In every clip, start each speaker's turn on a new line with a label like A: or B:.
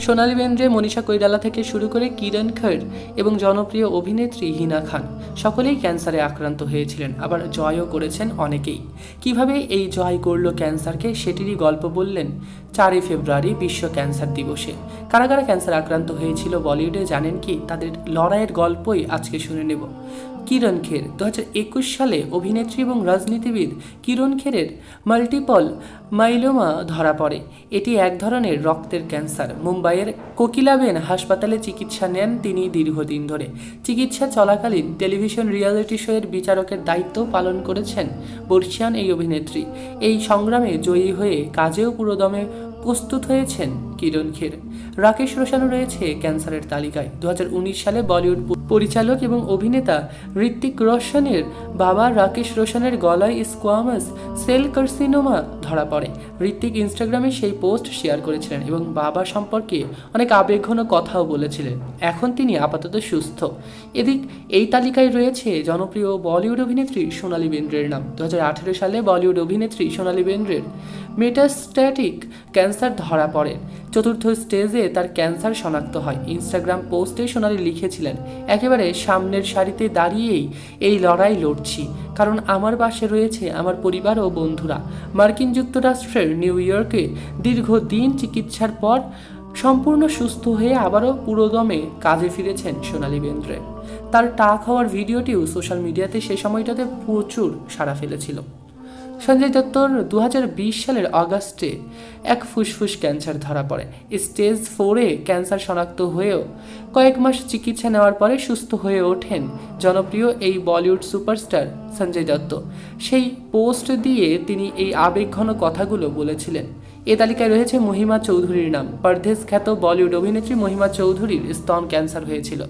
A: সোনালী বেন্দ্রে মনীষা কৈরালা থেকে শুরু করে কিরণ খের এবং জনপ্রিয় অভিনেত্রী হিনা খান সকলেই ক্যান্সারে আক্রান্ত হয়েছিলেন, আবার জয়ও করেছেন অনেকেই। কীভাবে এই জয় করল ক্যান্সারকে সেটিরই গল্প বললেন চারই ফেব্রুয়ারি বিশ্ব ক্যান্সার দিবসে। কারা কারা ক্যান্সার আক্রান্ত হয়েছিল বলিউডে জানেন কি? তাদের লড়াইয়ের গল্পই আজকে শুনে নেব। কিরণ খের দু একুশ সালে অভিনেত্রী এবং রাজনীতিবিদ কিরণ খেরের মাল্টিপল মাইলোমা ধরা পড়ে। এটি এক ধরনের রক্তের ক্যান্সার। মুম্বাইয়ের কোকিলাবেন হাসপাতালে চিকিৎসা নেন তিনি দীর্ঘদিন ধরে। চিকিৎসা চলাকালীন টেলিভিশন রিয়ালিটি শোয়ের বিচারকের দায়িত্ব পালন করেছেন বর্ষিয়ান এই অভিনেত্রী। এই সংগ্রামে জয়ী হয়ে কাজেও পুরোদমে প্রস্তুত হয়েছেন কিরণ খের। রাকেশ রোশানও রয়েছে ক্যান্সারের তালিকায়। দু হাজার উনিশ সালে বলিউড পরিচালক এবং অভিনেতা ঋত্বিক রোশনের বাবা রাকেশ রোশনের গলায় স্কোয়ামাস সেল কার্সিনোমা ধরা পড়ে। ঋত্বিক ইনস্টাগ্রামে সেই পোস্ট শেয়ার করেছিলেন এবং বাবা সম্পর্কে অনেক আবেগঘন কথাও বলেছিলেন। এখন তিনি আপাতত সুস্থ। এদিক, এই তালিকায় রয়েছে জনপ্রিয় বলিউড অভিনেত্রী সোনালী বেন্দ্রের নাম। দু হাজার আঠেরো সালে বলিউড অভিনেত্রী সোনালী বেন্দ্রের মেটাস্ট্যাটিক ক্যান্সার ধরা পড়ে। চতুর্থ স্টেজে তার ক্যান্সার শনাক্ত হয়। ইনস্টাগ্রাম পোস্টে সোনালি লিখেছিলেন, একেবারে সামনের সারিতে দাঁড়িয়েই এই লড়াই লড়ছি, কারণ আমার পাশে রয়েছে আমার পরিবার ও বন্ধুরা। মার্কিন যুক্তরাষ্ট্রের নিউ ইয়র্কে দীর্ঘদিন চিকিৎসার পর সম্পূর্ণ সুস্থ হয়ে আবারও পুরোদমে কাজে ফিরেছেন সোনালী বেন্দ্রে। তার টাক হওয়ার ভিডিওটিও সোশ্যাল মিডিয়াতে সে সময়টাতে প্রচুর সাড়া ফেলেছিল। সঞ্জয় দত্তর দু হাজার বিশ সালের অগাস্টে এক ফুসফুস ক্যান্সার ধরা পড়ে। স্টেজ ফোরে ক্যান্সার শনাক্ত হয়েও কয়েক মাস চিকিৎসা নেওয়ার পরে সুস্থ হয়ে ওঠেন জনপ্রিয় এই বলিউড সুপারস্টার সঞ্জয় দত্ত। সেই পোস্ট দিয়ে তিনি এই আবেগঘন কথাগুলো বলেছিলেন। এ তালিকায় রয়েছে মহিমা চৌধুরীর নাম। পরদেশ খ্যাত বলিউড অভিনেত্রী মহিমা চৌধুরীর স্তন ক্যান্সার হয়েছিল।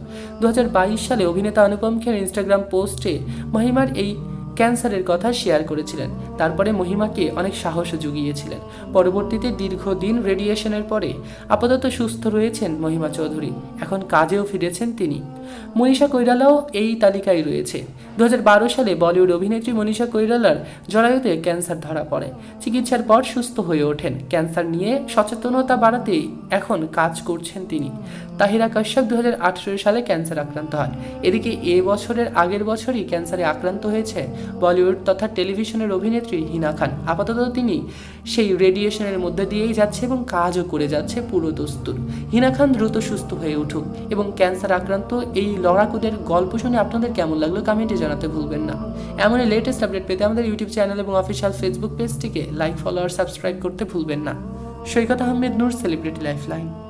A: দু হাজার বাইশ সালে অভিনেতা অনুপম খের ইনস্টাগ্রাম পোস্টে মহিমার এই ক্যান্সারের কথা শেয়ার করেছিলেন। তারপরে মহিমাকে অনেক সাহস জুগিয়েছিলেন। পরবর্তীতে দীর্ঘদিন রেডিয়েশনের পরে আপাতত সুস্থ রয়েছেন মহিমা চৌধুরী। এখন কাজেও ফিরেছেন তিনি। মনীষা কৈরালাও এই তালিকায় রয়েছে। দু হাজার বারো সালে বলিউড অভিনেত্রী মনীষা কৈরালার জরায়ুতে ক্যান্সার ধরা পড়ে। চিকিৎসার পর সুস্থ হয়ে ওঠেন। ক্যান্সার নিয়ে সচেতনতা বাড়াতেই এখন কাজ করছেন তিনি। তাহিরা কাশ্যপ দু সালে ক্যান্সার আক্রান্ত হয় এদিকে এ বছরের আগের বছরই ক্যান্সারে আক্রান্ত হয়েছে বলিউড তথা টেলিভিশনের অভিনেত্রী হিনা খান। আপাতত তিনি সেই রেডিয়েশনের মধ্যে দিয়েই যাচ্ছে এবং কাজও করে যাচ্ছে পুরো দস্তুর। হিনা খান দ্রুত সুস্থ হয়ে উঠুক এবং ক্যান্সার আক্রান্ত এই লড়াকুদের গল্প শুনে আপনাদের কেমন লাগল কমেন্টে জানাতে ভুলবেন না। এমনই লেটেস্ট আপডেট পেতে আমাদের ইউটিউব চ্যানেল এবং অফিসিয়াল ফেসবুক পেজটিকে লাইক ফলো আর সাবস্ক্রাইব করতে ভুলবেন না। Saikat Ahmed, Noor celebrity life line